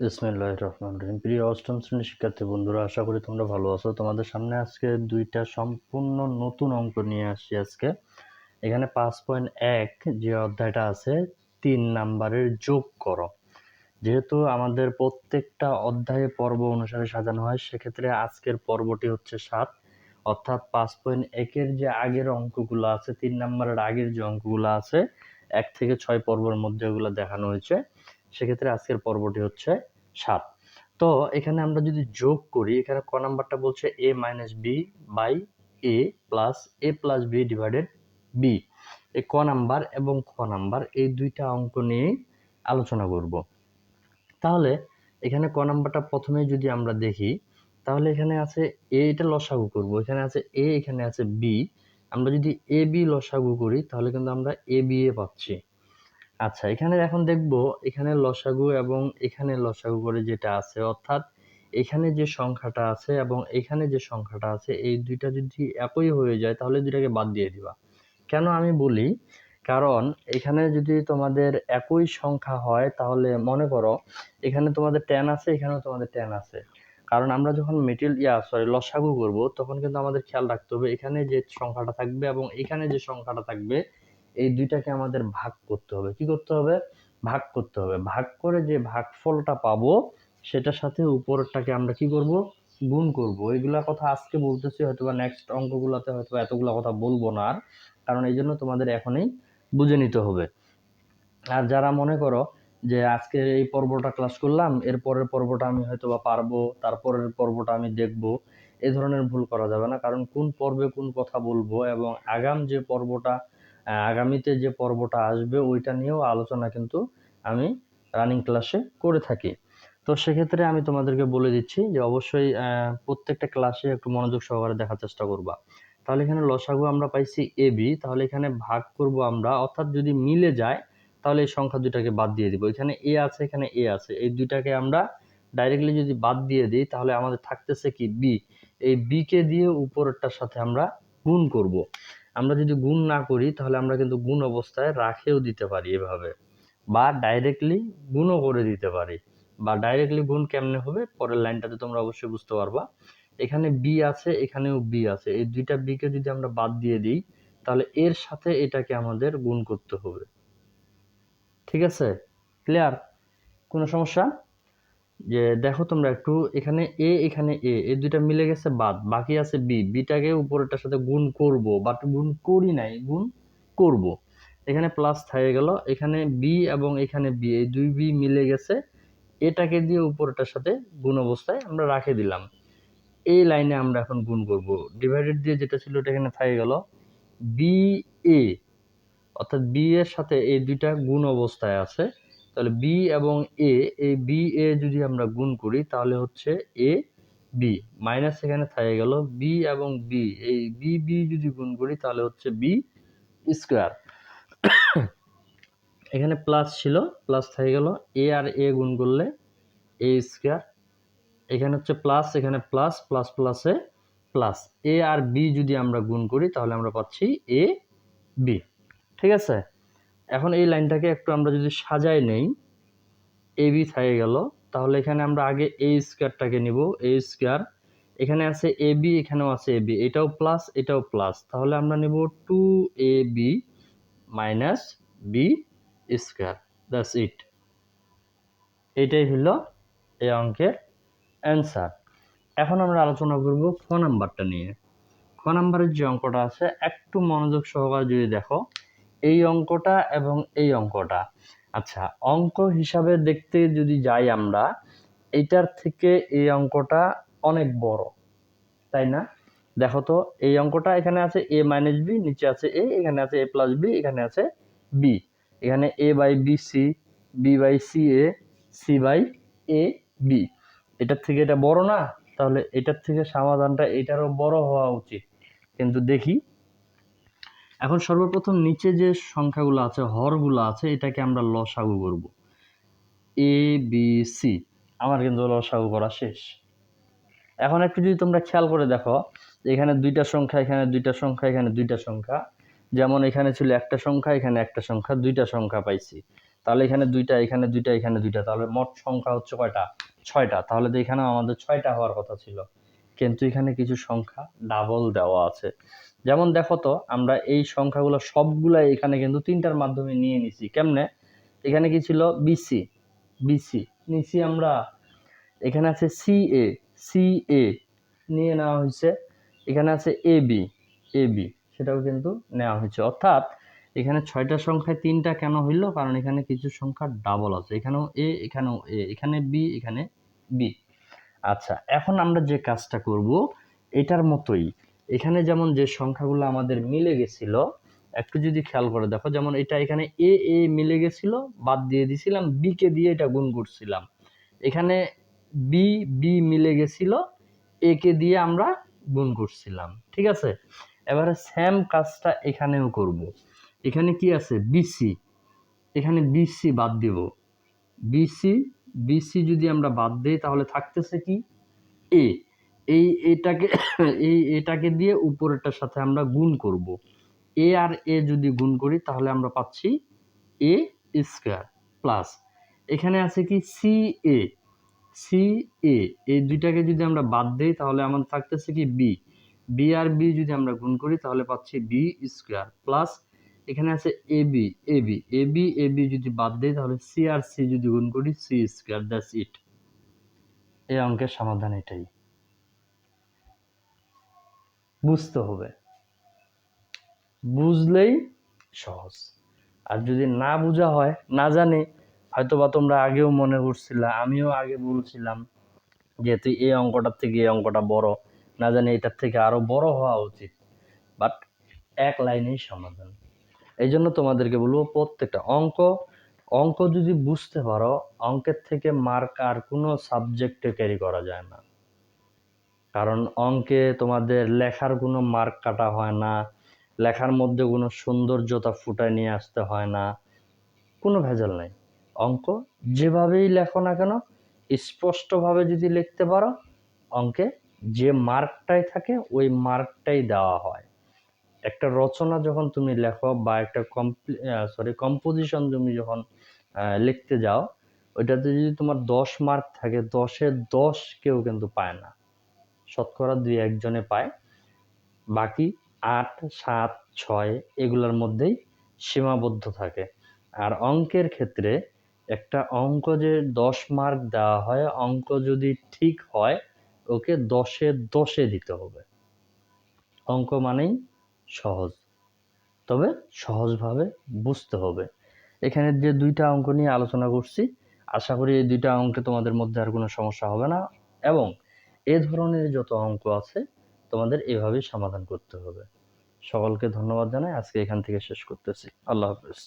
প্রিয় অষ্টম শ্রেণির শিক্ষার্থী বন্ধুরা, আশা করি তোমরা ভালো আছো। তোমাদের সামনে আজকে দুইটা সম্পূর্ণ নতুন অঙ্ক নিয়ে আসছি আজকে। এখানে পাঁচ পয়েন্ট এক যে অধ্যায়টা আছে, তিন নাম্বারের যোগ করো। যেহেতু আমাদের প্রত্যেকটা অধ্যায়ে পর্ব অনুসারে সাজানো হয়, সেক্ষেত্রে আজকের পর্বটি হচ্ছে সাত। অর্থাৎ পাঁচ পয়েন্ট একের যে আগের অঙ্কগুলো আছে, তিন নাম্বারের আগের যে অঙ্কগুলো আছে, এক থেকে ছয় পর্বের মধ্যে ওগুলো দেখানো হয়েছে। সেক্ষেত্রে আজকের পর্বটি হচ্ছে সাত। তো এখানে আমরা যদি যোগ করি, এখানে ক নাম্বারটা বলছে A minus B by A plus A plus B divided B এই ক নাম্বার এবং খ নাম্বার এই দুইটা অঙ্ক নিয়ে আলোচনা করব। তাহলে এখানে ক নাম্বারটা প্রথমে যদি আমরা দেখি, তাহলে এখানে আছে এ এটা লসাগু করব, এখানে আছে এ এখানে আছে বি আমরা যদি এ বি লসাগু করি, তাহলে কিন্তু আমরা এ বি এ পাচ্ছি। আচ্ছা এখানে এখন দেখব এখানে লসাগু এবং এখানে লসাগু করে যেটা আছে, অর্থাৎ এখানে যে সংখ্যাটা আছে এবং এখানে যে সংখ্যাটা আছে, এই দুইটা যদি একই হয়ে যায়, তাহলে দুইটাকে বাদ দিয়ে দিবা। কেন আমি বলি? কারণ এখানে যদি তোমাদের একই সংখ্যা হয়, তাহলে মনে করো এখানে তোমাদের টেন আছে, এখানেও তোমাদের টেন আছে। কারণ আমরা যখন মেটেরিয়াল ইয়া সরি লসাগু করব, তখন কিন্তু আমাদের খেয়াল রাখতে হবে এখানে যে সংখ্যাটা থাকবে এবং এখানে যে সংখ্যাটা থাকবে এই দুইটাকে আমাদের ভাগ করতে হবে। কি করতে হবে? ভাগ করতে হবে। ভাগ করে যে ভাগফলটা পাবো, সেটার সাথে উপরেরটাকে আমরা কি করব? গুণ করব। এইগুলা কথা আজকে বলতেছি হয়তো বা নেক্সট অঙ্কগুলোতে হয়তো এতগুলা কথা বলব না আর, কারণ এই জন্য তোমাদের এখনই বুঝে নিতে হবে। আর যারা মনে করো যে আজকে এই পর্বটা ক্লাস করলাম, এর পরের পর্বটা আমি হয়তো বা পারব তারপরের পর্বটা আমি দেখব এই ধরনের ভুল করা যাবে না। কারণ কোন পর্বে কোন কথা বলব এবং আগাম যে পর্বটা আগামীতে যে পর্বটা আসবে, ওইটা নিয়েও আলোচনা কিন্তু আমি রানিং ক্লাসে করে থাকি। তো সেক্ষেত্রে আমি তোমাদেরকে বলে দিচ্ছি যে অবশ্যই প্রত্যেকটা ক্লাসে একটু মনোযোগ সহকারে দেখার চেষ্টা করবা। তাহলে এখানে লসাগু আমরা পাইছি এ, বি, তাহলে এখানে ভাগ করব আমরা, অর্থাৎ যদি মিলে যায়, তাহলে এই সংখ্যা দুইটাকে বাদ দিয়ে দিব। এখানে এ আছে, এখানে এ আছে। এই দুইটাকে আমরা ডাইরেক্টলি যদি বাদ দিয়ে দিই, তাহলে আমাদের থাকতেছে কি? বি। এই বিকে দিয়ে উপরেরটার সাথে আমরা গুণ করব। আমরা যদি গুণ না করি, তাহলে আমরা কিন্তু গুণ অবস্থায় রাখেও দিতে পারি এভাবে। বা ডাইরেক্টলি গুণও করে দিতে পারি। বা ডাইরেক্টলি গুণ কেমনে হবে? পরের লাইনটাতে তোমরা অবশ্যই বুঝতে পারবা। এখানে বি আছে, এখানেও বি আছে। এই দুইটা বিকে যদি আমরা বাদ দিয়ে দিই, তাহলে এর সাথে এটাকে আমাদের গুণ করতে হবে। ঠিক আছে? ক্লিয়ার কোনো সমস্যা? যে দেখো তোমরা একটু, এখানে এ এখানে এ এই দুইটা মিলে গেছে বাদ, বাকি আছে বি বিটাকে উপরেরটার সাথে গুণ করব বাট গুণ করি নাই, গুণ করব। এখানে প্লাস থাকে গেল, এখানে বি এবং এখানে বি এই দুই বি মিলে গেছে, এটাকে দিয়ে উপরেরটার সাথে গুণ অবস্থায় আমরা রাখে দিলাম। এই লাইনে আমরা এখন গুণ করব। ডিভাইডেড দিয়ে যেটা ছিল ওটা এখানে থাকে গেল বি এ অর্থাৎ বি এর সাথে এই দুইটা গুণ অবস্থায় আছে। তাহলে বি এবং এ এই বি এ যদি আমরা গুণ করি, তাহলে হচ্ছে এ বি মাইনাস এখানে থাকে গেল বি এবং বি এই বি বি যদি গুণ করি, তাহলে হচ্ছে বি স্কোয়ার এখানে প্লাস ছিল প্লাস থেকে গেল এ আর এ গুণ করলে এ স্কোয়ার এখানে হচ্ছে প্লাস এখানে প্লাস প্লাস প্লাসে প্লাস এ আর বি যদি আমরা গুণ করি, তাহলে আমরা পাচ্ছি এ বি ঠিক আছে? এখন এই লাইনটাকে একটু আমরা যদি সাজাই নেই, এ বি থাকে গেল। তাহলে এখানে আমরা আগে এ স্কোয়ারটাকে নিব, এ স্কোয়ার। এখানে আছে এ বি, এখানেও আছে এ বি। এটাও প্লাস এটাও প্লাস। তাহলে আমরা নেব two A B minus B square. That's it এটাই হলো এই অঙ্কের অ্যান্সার এখন আমরা আলোচনা করব ফোন নাম্বারটা নিয়ে। ফোন নাম্বারের যে অঙ্কটা আছে, একটু মনোযোগ সহকারে যদি দেখো এই অঙ্কটা এবং এই অঙ্কটা। আচ্ছা অঙ্ক হিসাবে দেখতে যদি যাই আমরা, এইটার থেকে এই অঙ্কটা অনেক বড়, তাই না? দেখো তো, এই অঙ্কটা এখানে আছে এ মাইনাস বি নিচে আছে এ এখানে আছে এ প্লাস বি এখানে আছে বি এখানে A by B C B by C A C by A B এটার থেকে এটা বড় না? তাহলে এটার থেকে সমাধানটা এটারও বড় হওয়া উচিত। কিন্তু দেখি। এখন সর্বপ্রথম নিচে যে সংখ্যাগুলো আছে, হরগুলো আছে, এটাকে আমরা লসাগু করব। এ বি সি আমার কিন্তু লসাগু করা শেষ। এখন একটু যদি তোমরা খেয়াল করে দেখো, এখানে দুইটা সংখ্যা, এখানে দুইটা সংখ্যা, এখানে দুইটা সংখ্যা। যেমন এখানে ছিল একটা সংখ্যা, এখানে একটা সংখ্যা, দুইটা সংখ্যা পাইছি। তাহলে এখানে দুইটা এখানে দুইটা এখানে দুইটা, তাহলে মোট সংখ্যা হচ্ছে কয়টা? ছয়টা। তাহলে তো এখানেও আমাদের ছয়টা হওয়ার কথা ছিল। কিন্তু এখানে কিছু সংখ্যা ডাবল দেওয়া আছে। যেমন দেখো তো, আমরা এই সংখ্যাগুলো সবগুলাই এখানে কিন্তু তিনটার মাধ্যমে নিয়ে নিছি। কেমনে? এখানে কি ছিল? বিসি বিসি নিছি আমরা, এখানে আছে সি এ সি এ নিয়ে নেওয়া হয়েছে। এখানে আছে এ বি এ বি সেটাও কিন্তু নেওয়া হয়েছে। অর্থাৎ এখানে ছয়টা সংখ্যায় তিনটা কেন হইল? কারণ এখানে কিছু সংখ্যা ডাবল আছে। এখানেও এ এখানেও এ এখানে বি এখানে বি আচ্ছা এখন আমরা যে কাজটা করব, এটার মতোই এখানে যেমন যে সংখ্যাগুলো আমাদের মিলে গেছিল, একটু যদি খেয়াল করে দেখো, যেমন এটা এখানে এ এ মিলে গেছিল, বাদ দিয়ে দিছিলাম বি কে দিয়ে এটা গুণ করছিলাম। এখানে বি বি মিলে গেছিল এ কে দিয়ে আমরা গুণ করছিলাম, ঠিক আছে? এবারে সেম কাজটা এখানেও করব। এখানে কি আছে? বিসি এখানে বিসি বাদ দিব। বিসি বিসি যদি আমরা বাদ দিই, তাহলে থাকতেছে কি? এ এই এটাকে এই এটাকে দিয়ে উপরেরটার সাথে আমরা গুণ করব। এ আর এ যদি গুণ করি, তাহলে আমরা পাচ্ছি এ স্কোয়ার প্লাস। এখানে আছে কি? C A. C A. এই দুইটাকে যদি আমরা বাদ দিই, তাহলে আমাদের থাকতেছে কি বি। বি আর বি যদি আমরা গুণ করি, তাহলে পাচ্ছি বি স্কোয়ার প্লাস এখানে আছে A B A B. A B A B যদি বাদ দিই, তাহলে সি আর সি যদি গুণ করি, সি স্কোয়ার, দ্যাটস ইট। এই অঙ্কের সমাধান এটাই। বুঝতে হবে। বুঝলেই সহজ। আর যদি না বোঝা হয়, না জানে হয়তো বা তোমরা আগেও মনে করছিলা, আমিও আগে বলছিলাম যেহেতু এই অঙ্কটার থেকে এই অঙ্কটা বড়, না জানি এটার থেকে আরও বড় হওয়া উচিত। বাট এক লাইনেই সমাধান। এই জন্য তোমাদেরকে বলব প্রত্যেকটা অঙ্ক অঙ্ক যদি বুঝতে পারো, অঙ্কের থেকে মার্ক আর কোনো সাবজেক্টে ক্যারি করা যায় না। কারণ অঙ্কে তোমাদের লেখার কোনো মার্ক কাটা হয় না, লেখার মধ্যে কোনো সৌন্দর্যতা ফুটায় নিয়ে আসতে হয় না, কোনো ভেজাল নাই। অঙ্ক যেভাবেই লেখো না কেন, স্পষ্টভাবে যদি লিখতে পারো, অঙ্কে যে মার্কটাই থাকে, ওই মার্কটাই দেওয়া হয়। একটা রচনা যখন তুমি লেখো বা একটা কমপ্লি সরি কম্পোজিশন তুমি যখন লিখতে যাও, ওইটাতে যদি তোমার দশ মার্ক থাকে, দশে দশ কেউ কিন্তু পায় না। শতকরা দুই একজনে পায়। বাকি আট, সাত, ছয় এগুলোর মধ্যেই সীমাবদ্ধ থাকে। আর অঙ্কের ক্ষেত্রে একটা অঙ্ক যে দশ মার্ক দেওয়া হয়, অঙ্ক যদি ঠিক হয়, ওকে দশে দশে দিতে হবে। অঙ্ক মানেই সহজ। তবে সহজভাবে বুঝতে হবে। এখানে যে দুইটা অঙ্ক নিয়ে আলোচনা করছি, আশা করি এই দুইটা অঙ্কে তোমাদের মধ্যে আর কোনো সমস্যা হবে না। এবং এ ধরনের যত অঙ্ক আছে, তোমাদের এভাবেই সমাধান করতে হবে। সকলকে ধন্যবাদ জানাই। আজকে এখান থেকে শেষ করতেছি। আল্লাহ হাফেজ।